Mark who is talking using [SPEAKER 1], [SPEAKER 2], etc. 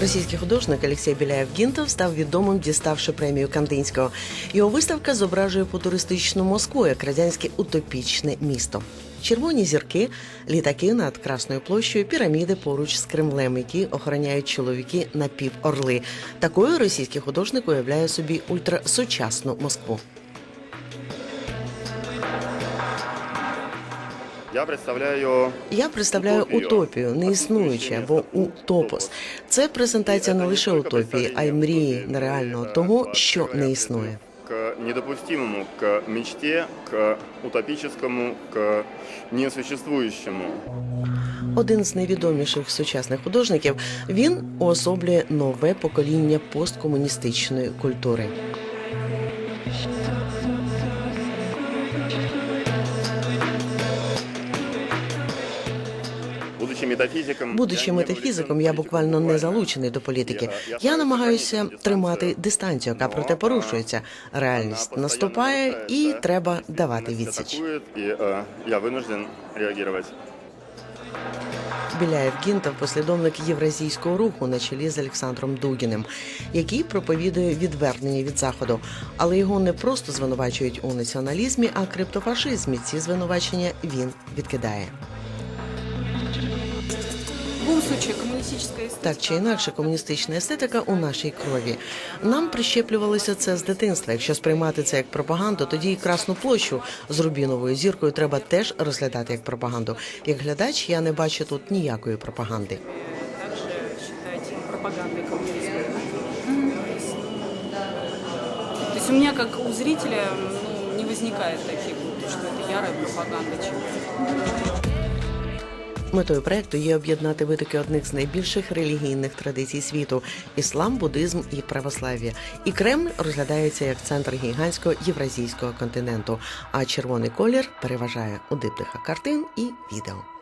[SPEAKER 1] Російський художник Олексій Біляєв Гінтов став відомим, діставши премію Кандинського. Його виставка зображує футуристичну Москву як радянське утопічне місто. Червоні зірки, літаки над Красною площею, піраміди поруч з Кремлем, які охороняють чоловіки напіворли. Такою російський художник уявляє собі ультрасучасну Москву.
[SPEAKER 2] Я представляю
[SPEAKER 1] Я представляю
[SPEAKER 2] Утопію.
[SPEAKER 1] утопію, неіснуюче або утопос. Це презентація не лише утопії, а й мрії нереального того, що не існує.
[SPEAKER 2] к недопустимому, к мечте, к утопическому, к несуществующему.
[SPEAKER 1] Один з найвідоміших сучасних художників. Він уособлює нове покоління посткомуністичної культури.
[SPEAKER 2] Будучи метафізиком,
[SPEAKER 1] Будучи метафізиком, я буквально не залучений до політики. Я намагаюся тримати дистанцію, яка проте порушується. Реальність наступає, і треба давати відсіч.
[SPEAKER 2] Е, я вынужден реагувати.
[SPEAKER 1] Біляєв Гінтов послідовник євразійського руху на чолі з Олександром Дугіним, який проповідує відвернення від заходу, але його не просто звинувачують у націоналізмі, а криптофашизмі. Ці звинувачення він відкидає. Так чи інакше, комуністична естетика у нашій крові. Нам прищеплювалося це з дитинства. Якщо сприймати це як пропаганду, тоді і красну площу з рубіновою зіркою треба теж розглядати як пропаганду. Як глядач, я не бачу тут ніякої пропаганди.
[SPEAKER 3] пропагандой коммунизма. То есть у меня, как у зрителя, ну, не возникает таких вот, что это ярая пропаганда чего-то.
[SPEAKER 1] Метою проекту є об'єднати витоки одних з найбільших релігійних традицій світу іслам, буддизм і православ'я. І Кремль розглядається як центр гігантського євразійського континенту. А червоний колір переважає у диптиха картин і відео.